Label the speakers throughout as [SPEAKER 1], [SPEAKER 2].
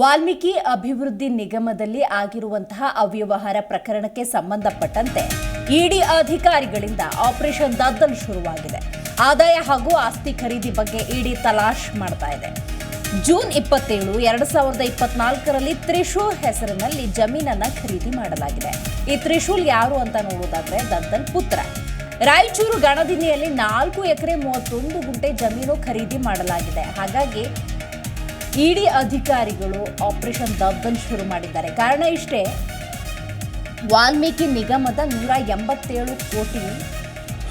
[SPEAKER 1] ವಾಲ್ಮೀಕಿ ಅಭಿವೃದ್ಧಿ ನಿಗಮದಲ್ಲಿ ಆಗಿರುವಂತಹ ಅವ್ಯವಹಾರ ಪ್ರಕರಣಕ್ಕೆ ಸಂಬಂಧಪಟ್ಟಂತೆ ಇಡಿ ಅಧಿಕಾರಿಗಳಿಂದ ಆಪರೇಷನ್ ದದ್ದಲು ಶುರುವಾಗಿದೆ. ಆದಾಯ ಹಾಗೂ ಆಸ್ತಿ ಖರೀದಿ ಬಗ್ಗೆ ಇಡಿ ತಲಾಶ್ ಮಾಡ್ತಾ ಇದೆ. ಜೂನ್ ಇಪ್ಪತ್ತೇಳು, ಎರಡು ಸಾವಿರದ ಇಪ್ಪತ್ನಾಲ್ಕರಲ್ಲಿ ತ್ರಿಶೂಲ್ ಹೆಸರಿನಲ್ಲಿ ಜಮೀನನ್ನ ಖರೀದಿ ಮಾಡಲಾಗಿದೆ. ಈ ತ್ರಿಶೂಲ್ ಯಾರು ಅಂತ ನೋಡೋದಾದ್ರೆ ದದ್ದಲ್ ಪುತ್ರ. ರಾಯಚೂರು ಗಣದಿನಿಯಲ್ಲಿ ನಾಲ್ಕು ಎಕರೆ ಮೂವತ್ತೊಂದು ಗುಂಟೆ ಜಮೀನು ಖರೀದಿ ಮಾಡಲಾಗಿದೆ. ಹಾಗಾಗಿ ಇಡಿ ಅಧಿಕಾರಿಗಳು ಆಪರೇಷನ್ ದಬ್ಬಲ್ ಶುರು ಮಾಡಿದ್ದಾರೆ. ಕಾರಣ ಇಷ್ಟೇ, ವಾಲ್ಮೀಕಿ ನಿಗಮದ ನೂರ ಎಂಬತ್ತೇಳು ಕೋಟಿ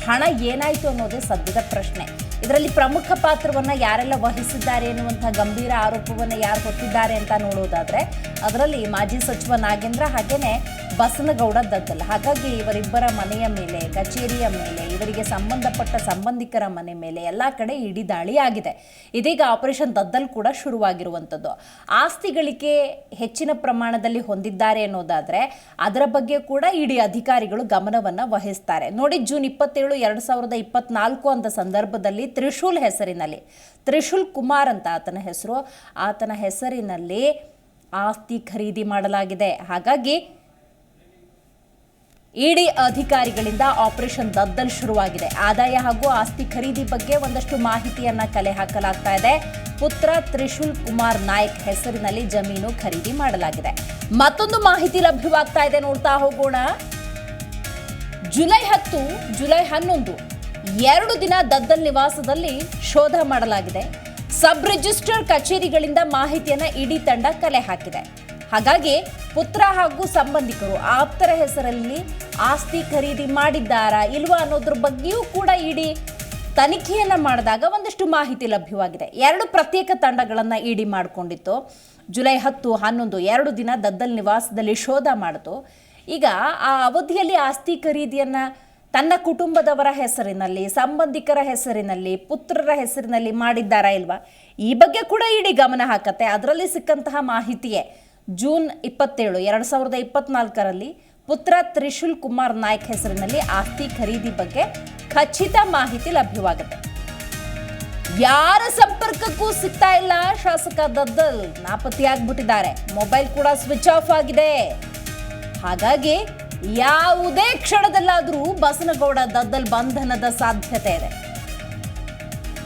[SPEAKER 1] ಹಣ ಏನಾಯಿತು ಅನ್ನೋದೇ ಸದ್ಯದ ಪ್ರಶ್ನೆ. ಇದರಲ್ಲಿ ಪ್ರಮುಖ ಪಾತ್ರವನ್ನ ಯಾರೆಲ್ಲ ವಹಿಸಿದ್ದಾರೆ ಎನ್ನುವಂಥ ಗಂಭೀರ ಆರೋಪವನ್ನು ಯಾರು ಹೊತ್ತಿದ್ದಾರೆ ಅಂತ ನೋಡೋದಾದ್ರೆ, ಅದರಲ್ಲಿ ಮಾಜಿ ಸಚಿವ ನಾಗೇಂದ್ರ ಹಾಗೇನೆ ಬಸನಗೌಡ ದದ್ದಲ್. ಹಾಗಾಗಿ ಇವರಿಬ್ಬರ ಮನೆಯ ಮೇಲೆ, ಕಚೇರಿಯ ಮೇಲೆ, ಇವರಿಗೆ ಸಂಬಂಧಪಟ್ಟ ಸಂಬಂಧಿಕರ ಮನೆ ಮೇಲೆ ಎಲ್ಲ ಕಡೆ ಇಡೀ ದಾಳಿ ಆಗಿದೆ. ಇದೀಗ ಆಪರೇಷನ್ ದದ್ದಲ್ ಕೂಡ ಶುರುವಾಗಿರುವಂಥದ್ದು. ಆಸ್ತಿ ಗಳಿಕೆ ಹೆಚ್ಚಿನ ಪ್ರಮಾಣದಲ್ಲಿ ಹೊಂದಿದ್ದಾರೆ ಅನ್ನೋದಾದ್ರೆ, ಅದರ ಬಗ್ಗೆ ಕೂಡ ಇಡೀ ಅಧಿಕಾರಿಗಳು ಗಮನವನ್ನು ವಹಿಸ್ತಾರೆ. ನೋಡಿ, ಜೂನ್ ಇಪ್ಪತ್ತೇಳು, ಎರಡು ಸಾವಿರದ ಇಪ್ಪತ್ನಾಲ್ಕು ಅಂತ ಸಂದರ್ಭದಲ್ಲಿ ತ್ರಿಶೂಲ್ ಹೆಸರಿನಲ್ಲಿ. ತ್ರಿಶೂಲ್ ಕುಮಾರ್ ಅಂತ ಆತನ ಹೆಸರು. ಆತನ ಹೆಸರಿನಲ್ಲಿ ಆಸ್ತಿ ಖರೀದಿ ಮಾಡಲಾಗಿದೆ. ಹಾಗಾಗಿ ಇಡಿ ಅಧಿಕಾರಿಗಳಿಂದ ಆಪರೇಷನ್ ದದ್ದಲ್ ಶುರುವಾಗಿದೆ. ಆದಾಯ ಹಾಗೂ ಆಸ್ತಿ ಖರೀದಿ ಬಗ್ಗೆ ಒಂದಷ್ಟು ಮಾಹಿತಿಯನ್ನ ಕಲೆ ಹಾಕಲಾಗ್ತಾ ಇದೆ. ಪುತ್ರ ತ್ರಿಶೂಲ್ ಕುಮಾರ್ ನಾಯಕ್ ಹೆಸರಿನಲ್ಲಿ ಜಮೀನು ಖರೀದಿ ಮಾಡಲಾಗಿದೆ. ಮತ್ತೊಂದು ಮಾಹಿತಿ ಲಭ್ಯವಾಗ್ತಾ ಇದೆ ನೋಡ್ತಾ ಹೋಗೋಣ. ಜುಲೈ ಹತ್ತು, ಜುಲೈ ಹನ್ನೊಂದು. ಎರಡು ದಿನ ದದ್ದಲ್ ನಿವಾಸದಲ್ಲಿ ಶೋಧ ಮಾಡಲಾಗಿದೆ. ಸಬ್ ರಿಜಿಸ್ಟರ್ ಕಚೇರಿಗಳಿಂದ ಮಾಹಿತಿಯನ್ನ ಇಡೀ ತಂಡ ಕಲೆ ಹಾಕಿದೆ. ಹಾಗಾಗಿ ಪುತ್ರ ಹಾಗೂ ಸಂಬಂಧಿಕರು ಆಪ್ತರ ಹೆಸರಲ್ಲಿ ಆಸ್ತಿ ಖರೀದಿ ಮಾಡಿದ್ದಾರಾ ಇಲ್ವಾ ಅನ್ನೋದ್ರ ಬಗ್ಗೆಯೂ ಕೂಡ ಇಡೀ ತನಿಖೆಯನ್ನ ಮಾಡಿದಾಗ ಒಂದಷ್ಟು ಮಾಹಿತಿ ಲಭ್ಯವಾಗಿದೆ. ಎರಡು ಪ್ರತ್ಯೇಕ ತಂಡಗಳನ್ನು ಇಡಿ ಮಾಡಿಕೊಂಡಿತ್ತು. ಜುಲೈ ಹತ್ತು, ಹನ್ನೊಂದು, ಎರಡು ದಿನ ದದ್ದಲ್ ನಿವಾಸದಲ್ಲಿ ಶೋಧ ಮಾಡಿತು. ಈಗ ಆ ಅವಧಿಯಲ್ಲಿ ಆಸ್ತಿ ಖರೀದಿಯನ್ನ ತನ್ನ ಕುಟುಂಬದವರ ಹೆಸರಿನಲ್ಲಿ, ಸಂಬಂಧಿಕರ ಹೆಸರಿನಲ್ಲಿ, ಪುತ್ರರ ಹೆಸರಿನಲ್ಲಿ ಮಾಡಿದ್ದಾರಾ ಇಲ್ವಾ? ಈ ಬಗ್ಗೆ ಕೂಡ ಇಡೀ ಗಮನ ಹಾಕತ್ತೆ. ಅದರಲ್ಲಿ ಸಿಕ್ಕಂತಹ ಮಾಹಿತಿಯೇ ಜೂನ್ ಇಪ್ಪತ್ತೇಳು, ಎರಡು ಸಾವಿರದ ಇಪ್ಪತ್ನಾಲ್ಕರಲ್ಲಿ ಪುತ್ರ ತ್ರಿಶೂಲ್ ಕುಮಾರ್ ನಾಯ್ಕ್ ಹೆಸರಿನಲ್ಲಿ ಆಸ್ತಿ ಖರೀದಿ ಬಗ್ಗೆ ಖಚಿತ ಮಾಹಿತಿ ಲಭ್ಯವಾಗುತ್ತೆ. ಯಾರ ಸಂಪರ್ಕಕ್ಕೂ ಸಿಗ್ತಾ ಇಲ್ಲ ಶಾಸಕ ದದ್ದಲ್. ನಾಪತ್ತೆಯಾಗ್ಬಿಟ್ಟಿದ್ದಾರೆ. ಮೊಬೈಲ್ ಕೂಡ ಸ್ವಿಚ್ ಆಫ್ ಆಗಿದೆ. ಹಾಗಾಗಿ ಯಾವುದೇ ಕ್ಷಣದಲ್ಲಾದರೂ ಬಸನಗೌಡ ದದ್ದಲ್ ಬಂಧನದ ಸಾಧ್ಯತೆ ಇದೆ.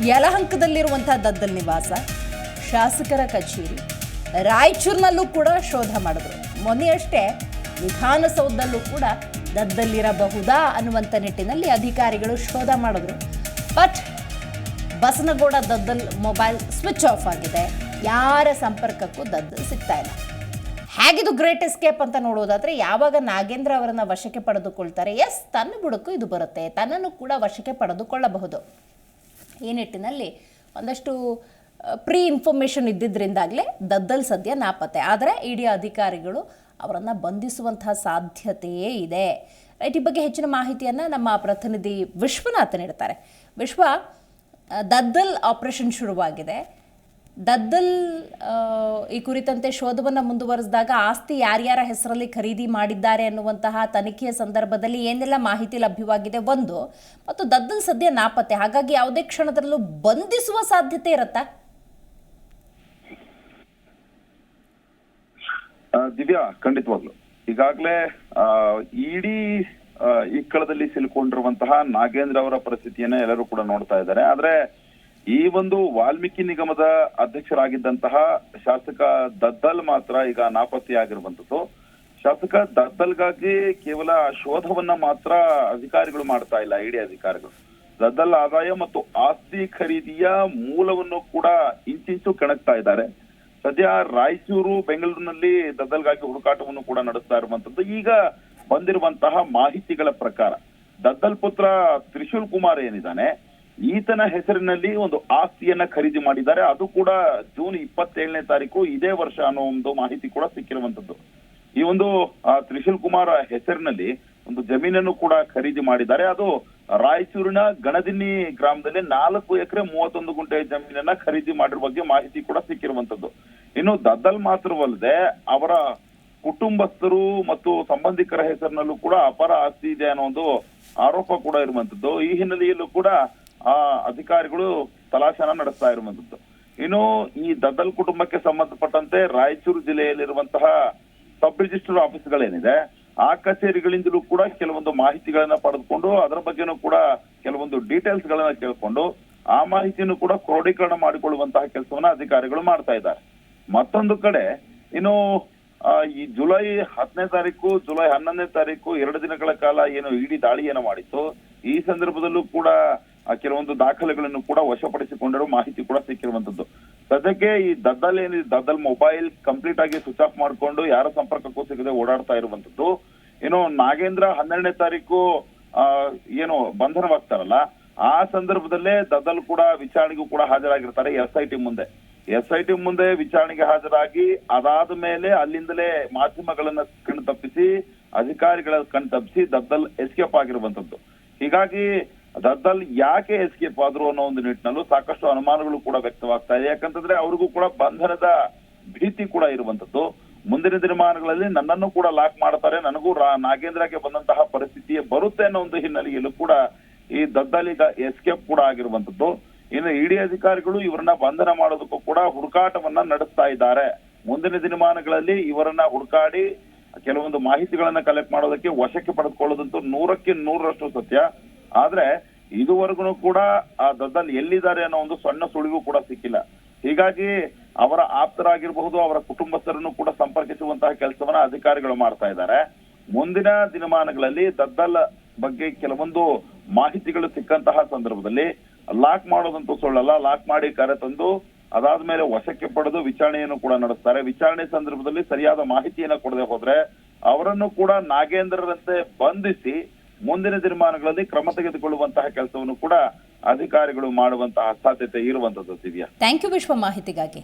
[SPEAKER 1] ಯಲಹಂಕದಲ್ಲಿರುವಂತಹ ದದ್ದಲ್ ನಿವಾಸ, ಶಾಸಕರ ಕಚೇರಿ, ರಾಯಚೂರಿನಲ್ಲೂ ಕೂಡ ಶೋಧ ಮಾಡಿದ್ರು. ಮೊನ್ನೆಯಷ್ಟೇ ವಿಧಾನಸೌಧದಲ್ಲೂ ಕೂಡ ದದ್ದಲ್ಲಿರಬಹುದಾ ಅನ್ನುವಂಥ ನಿಟ್ಟಿನಲ್ಲಿ ಅಧಿಕಾರಿಗಳು ಶೋಧ ಮಾಡಿದ್ರು. But Basanagouda Daddal mobile switch off ಆಗಿದೆ. ಯಾರ ಸಂಪರ್ಕಕ್ಕೂ ದದ್ದಲ್ ಸಿಗ್ತಾ ಇಲ್ಲ. ಹೇಗಿದು ಗ್ರೇಟ್ ಎಸ್ಕೇಪ್ ಅಂತ ನೋಡೋದಾದ್ರೆ ಯಾವಾಗ ನಾಗೇಂದ್ರ ಅವರನ್ನ ವಶಕ್ಕೆ ಪಡೆದುಕೊಳ್ತಾರೆ? ಎಸ್ ತನ್ನ ಬುಡಕ್ಕೂ ಇದು ಬರುತ್ತೆ. ತನ್ನನ್ನು ಕೂಡ ವಶಕ್ಕೆ ಪಡೆದುಕೊಳ್ಳಬಹುದು. ಈ ನಿಟ್ಟಿನಲ್ಲಿ ಒಂದಷ್ಟು ಪ್ರೀ ಇನ್ಫಾರ್ಮೇಷನ್ ಇದ್ದಿದ್ದರಿಂದಾಗಲೇ ದದ್ದಲ್ ಸದ್ಯ ನಾಪತ್ತೆ. ಆದರೆ ಇಡಿ ಅಧಿಕಾರಿಗಳು ಅವರನ್ನು ಬಂಧಿಸುವಂತಹ ಸಾಧ್ಯತೆಯೇ ಇದೆ. ರೈಟ್ ಈ ಬಗ್ಗೆ ಹೆಚ್ಚಿನ ಮಾಹಿತಿಯನ್ನು ನಮ್ಮ ಪ್ರತಿನಿಧಿ ವಿಶ್ವನಾಥ್ ನೀಡ್ತಾರೆ. ವಿಶ್ವ ದದ್ದಲ್ ಆಪರೇಷನ್ ಶುರುವಾಗಿದೆ. ದದ್ದಲ್ ಈ ಕುರಿತಂತೆ ಶೋಧವನ್ನು ಮುಂದುವರೆಸಿದಾಗ ಆಸ್ತಿ ಯಾರ್ಯಾರ ಹೆಸರಲ್ಲಿ ಖರೀದಿ ಮಾಡಿದ್ದಾರೆ ಅನ್ನುವಂತಹ ತನಿಖೆಯ ಸಂದರ್ಭದಲ್ಲಿ ಏನೆಲ್ಲ ಮಾಹಿತಿ ಲಭ್ಯವಾಗಿದೆ ಒಂದು. ಮತ್ತು ದದ್ದಲ್ ಸದ್ಯ ನಾಪತ್ತೆ. ಹಾಗಾಗಿ ಯಾವುದೇ ಕ್ಷಣದಲ್ಲೂ ಬಂಧಿಸುವ ಸಾಧ್ಯತೆ ಇರುತ್ತಾ?
[SPEAKER 2] ದಿವ್ಯಾ, ಖಂಡಿತವಾಗ್ಲು. ಈಗಾಗಲೇ ಇಡೀ ಇಕ್ಕಳದಲ್ಲಿ ಸಿಲುಕೊಂಡಿರುವಂತಹ ನಾಗೇಂದ್ರ ಅವರ ಪರಿಸ್ಥಿತಿಯನ್ನ ಎಲ್ಲರೂ ಕೂಡ ನೋಡ್ತಾ ಇದ್ದಾರೆ. ಆದ್ರೆ ಈ ಒಂದು ವಾಲ್ಮೀಕಿ ನಿಗಮದ ಅಧ್ಯಕ್ಷರಾಗಿದ್ದಂತಹ ಶಾಸಕ ದದ್ದಲ್ ಮಾತ್ರ ಈಗ ನಾಪತ್ತೆಯಾಗಿರುವಂತದ್ದು ಶಾಸಕ ದದ್ದಲ್ಗಾಗಿ ಕೇವಲ ಶೋಧವನ್ನ ಮಾತ್ರ ಅಧಿಕಾರಿಗಳು ಮಾಡ್ತಾ ಇಲ್ಲ ಇಡಿ ಅಧಿಕಾರಿಗಳು. ದದ್ದಲ್ ಆದಾಯ ಮತ್ತು ಆಸ್ತಿ ಖರೀದಿಯ ಮೂಲವನ್ನು ಕೂಡ ಇಂಚಿಂಚು ಕೆಣಕ್ತಾ ಇದ್ದಾರೆ. ಸದ್ಯ ರಾಯಚೂರು, ಬೆಂಗಳೂರಿನಲ್ಲಿ ದದ್ದಲ್ಗಾಗಿ ಹುಡುಕಾಟವನ್ನು ಕೂಡ ನಡೆಸ್ತಾ ಇರುವಂತದ್ದು ಈಗ ಬಂದಿರುವಂತಹ ಮಾಹಿತಿಗಳ ಪ್ರಕಾರ ದದ್ದಲ್ ಪುತ್ರ ತ್ರಿಶೂಲ್ ಕುಮಾರ್ ಏನಿದ್ದಾನೆ ಈತನ ಹೆಸರಿನಲ್ಲಿ ಒಂದು ಆಸ್ತಿಯನ್ನ ಖರೀದಿ ಮಾಡಿದ್ದಾರೆ. ಅದು ಕೂಡ ಜೂನ್ ಇಪ್ಪತ್ತೇಳನೇ ತಾರೀಕು ಇದೇ ವರ್ಷ ಅನ್ನೋ ಒಂದು ಮಾಹಿತಿ ಕೂಡ ಸಿಕ್ಕಿರುವಂತದ್ದು ಈ ಒಂದು ತ್ರಿಶೂಲ್ ಕುಮಾರ್ ಹೆಸರಿನಲ್ಲಿ ಒಂದು ಜಮೀನನ್ನು ಕೂಡ ಖರೀದಿ ಮಾಡಿದ್ದಾರೆ. ಅದು ರಾಯಚೂರಿನ ಗಣದಿನ್ನಿ ಗ್ರಾಮದಲ್ಲಿ ನಾಲ್ಕು ಎಕರೆ ಮೂವತ್ತೊಂದು ಗುಂಟೆ ಜಮೀನನ್ನ ಖರೀದಿ ಮಾಡಿರುವ ಬಗ್ಗೆ ಮಾಹಿತಿ ಕೂಡ ಸಿಕ್ಕಿರುವಂತದ್ದು ಇನ್ನು ದದ್ದಲ್ ಮಾತ್ರವಲ್ಲದೆ ಅವರ ಕುಟುಂಬಸ್ಥರು ಮತ್ತು ಸಂಬಂಧಿಕರ ಹೆಸರಿನಲ್ಲೂ ಕೂಡ ಅಪರ ಆಸ್ತಿ ಇದೆ ಅನ್ನೋ ಒಂದು ಆರೋಪ ಕೂಡ ಇರುವಂತದ್ದು ಈ ಹಿನ್ನೆಲೆಯಲ್ಲೂ ಕೂಡ ಆ ಅಧಿಕಾರಿಗಳು ತಲಾಶನ ನಡೆಸ್ತಾ ಇರುವಂತದ್ದು. ಇನ್ನು ಈ ದದ್ದಲ್ ಕುಟುಂಬಕ್ಕೆ ಸಂಬಂಧಪಟ್ಟಂತೆ ರಾಯಚೂರು ಜಿಲ್ಲೆಯಲ್ಲಿರುವಂತಹ ಸಬ್ ರಿಜಿಸ್ಟರ್ ಆಫೀಸ್ಗಳೇನಿದೆ, ಆ ಕಚೇರಿಗಳಿಂದಲೂ ಕೂಡ ಕೆಲವೊಂದು ಮಾಹಿತಿಗಳನ್ನ ಪಡೆದುಕೊಂಡು ಅದರ ಬಗ್ಗೆನೂ ಕೂಡ ಕೆಲವೊಂದು ಡೀಟೇಲ್ಸ್ ಗಳನ್ನ ಕೇಳಿಕೊಂಡು ಆ ಮಾಹಿತಿಯನ್ನು ಕೂಡ ಕ್ರೋಢೀಕರಣ ಮಾಡಿಕೊಳ್ಳುವಂತಹ ಕೆಲಸವನ್ನ ಅಧಿಕಾರಿಗಳು ಮಾಡ್ತಾ ಇದ್ದಾರೆ. ಮತ್ತೊಂದು ಕಡೆ ಇನ್ನು ಈ ಜುಲೈ ಹತ್ತನೇ ತಾರೀಕು, ಜುಲೈ ಹನ್ನೊಂದನೇ ತಾರೀಕು ಎರಡು ದಿನಗಳ ಕಾಲ ಏನು ಇಡೀ ದಾಳಿಯನ್ನು ಮಾಡಿತ್ತು. ಈ ಸಂದರ್ಭದಲ್ಲೂ ಕೂಡ ಕೆಲವೊಂದು ದಾಖಲೆಗಳನ್ನು ಕೂಡ ವಶಪಡಿಸಿಕೊಂಡಿರೋ ಮಾಹಿತಿ ಕೂಡ ಸಿಕ್ಕಿರುವಂತದ್ದು ಸದ್ಯಕ್ಕೆ ಈ ದದ್ದಲ್ ಏನಿದೆ, ದದ್ದಲ್ ಮೊಬೈಲ್ ಕಂಪ್ಲೀಟ್ ಆಗಿ ಸ್ವಿಚ್ ಆಫ್ ಮಾಡಿಕೊಂಡು ಯಾರ ಸಂಪರ್ಕಕ್ಕೂ ಸಿಗದೆ ಓಡಾಡ್ತಾ ಇರುವಂತದ್ದು ಏನು ನಾಗೇಂದ್ರ ಹನ್ನೆರಡನೇ ತಾರೀಕು ಏನು ಬಂಧನವಾಗ್ತಾರಲ್ಲ, ಆ ಸಂದರ್ಭದಲ್ಲೇ ದದ್ದಲ್ ಕೂಡ ವಿಚಾರಣೆಗೂ ಕೂಡ ಹಾಜರಾಗಿರ್ತಾರೆ ಎಸ್ ಐ ಟಿ ಮುಂದೆ. ಎಸ್ ಐ ಟಿ ಮುಂದೆ ವಿಚಾರಣೆಗೆ ಹಾಜರಾಗಿ ಅದಾದ ಮೇಲೆ ಅಲ್ಲಿಂದಲೇ ಮಾಧ್ಯಮಗಳನ್ನ ಕಣ್ ತಪ್ಪಿಸಿ, ಅಧಿಕಾರಿಗಳ ಕಣ್ ತಪ್ಪಿಸಿ ದದ್ದಲ್ ಎಸ್ಕೇಪ್ ಆಗಿರುವಂತದ್ದು ಹೀಗಾಗಿ ದದ್ದಲ್ ಯಾಕೆ ಎಸ್ಕೇಪ್ ಆದ್ರು ಅನ್ನೋ ಒಂದು ನಿಟ್ಟಿನಲ್ಲೂ ಸಾಕಷ್ಟು ಅನುಮಾನಗಳು ಕೂಡ ವ್ಯಕ್ತವಾಗ್ತಾ ಇದೆ. ಯಾಕಂತಂದ್ರೆ ಅವ್ರಿಗೂ ಕೂಡ ಬಂಧನದ ಭೀತಿ ಕೂಡ ಇರುವಂತದ್ದು ಮುಂದಿನ ದಿನಮಾನಗಳಲ್ಲಿ ನನ್ನನ್ನು ಕೂಡ ಲಾಕ್ ಮಾಡ್ತಾರೆ. ನನಗೂ ನಾಗೇಂದ್ರಗೆ ಬಂದಂತಹ ಪರಿಸ್ಥಿತಿ ಬರುತ್ತೆ ಅನ್ನೋ ಒಂದು ಹಿನ್ನೆಲೆಯಲ್ಲೂ ಕೂಡ ಈ ದದ್ದಲ್ ಈಗ ಎಸ್ಕೇಪ್ ಕೂಡ ಆಗಿರುವಂತದ್ದು ಇನ್ನು ಇಡಿ ಅಧಿಕಾರಿಗಳು ಇವರನ್ನ ಬಂಧನ ಮಾಡೋದಕ್ಕೂ ಕೂಡ ಹುಡುಕಾಟವನ್ನ ನಡೆಸ್ತಾ ಇದ್ದಾರೆ. ಮುಂದಿನ ದಿನಮಾನಗಳಲ್ಲಿ ಇವರನ್ನ ಹುಡುಕಾಡಿ ಕೆಲವೊಂದು ಮಾಹಿತಿಗಳನ್ನ ಕಲೆಕ್ಟ್ ಮಾಡೋದಕ್ಕೆ ವಶಕ್ಕೆ ಪಡೆದುಕೊಳ್ಳೋದಂತೂ ನೂರಕ್ಕೆ ನೂರರಷ್ಟು ಸತ್ಯ. ಆದ್ರೆ ಇದುವರೆಗೂ ಕೂಡ ಆ ದದ್ದಲ್ ಎಲ್ಲಿದ್ದಾರೆ ಅನ್ನೋ ಒಂದು ಸಣ್ಣ ಸುಳಿವು ಕೂಡ ಸಿಕ್ಕಿಲ್ಲ. ಹೀಗಾಗಿ ಅವರ ಆಪ್ತರಾಗಿರಬಹುದು, ಅವರ ಕುಟುಂಬಸ್ಥರನ್ನು ಕೂಡ ಸಂಪರ್ಕಿಸುವಂತಹ ಕೆಲಸವನ್ನ ಅಧಿಕಾರಿಗಳು ಮಾಡ್ತಾ ಇದ್ದಾರೆ. ಮುಂದಿನ ದಿನಮಾನಗಳಲ್ಲಿ ದದ್ದಲ್ ಬಗ್ಗೆ ಕೆಲವೊಂದು ಮಾಹಿತಿಗಳು ಸಿಕ್ಕಂತಹ ಸಂದರ್ಭದಲ್ಲಿ ಲಾಕ್ ಮಾಡೋದಂತೂ ಸುಳ್ಳಲ್ಲ. ಲಾಕ್ ಮಾಡಿ ಕರೆ ತಂದು ಅದಾದ ಮೇಲೆ ವಶಕ್ಕೆ ಪಡೆದು ವಿಚಾರಣೆಯನ್ನು ಕೂಡ ನಡೆಸ್ತಾರೆ. ವಿಚಾರಣೆ ಸಂದರ್ಭದಲ್ಲಿ ಸರಿಯಾದ ಮಾಹಿತಿಯನ್ನ ಕೊಡದೆ ಹೋದ್ರೆ ಅವರನ್ನು ಕೂಡ ನಾಗೇಂದ್ರರಂತೆ ಬಂಧಿಸಿ ಮುಂದಿನ ದಿನಮಾನಗಳಲ್ಲಿ ಕ್ರಮ ತೆಗೆದುಕೊಳ್ಳುವಂತಹ ಕೆಲಸವನ್ನು ಕೂಡ ಅಧಿಕಾರಿಗಳು ಮಾಡುವಂತಹ ಸಾಧ್ಯತೆ ಇರುವಂತದ್ದು ದಿವ್ಯಾ
[SPEAKER 1] ಥ್ಯಾಂಕ್ ಯು ವಿಶ್ವ ಮಾಹಿತಿಗಾಗಿ.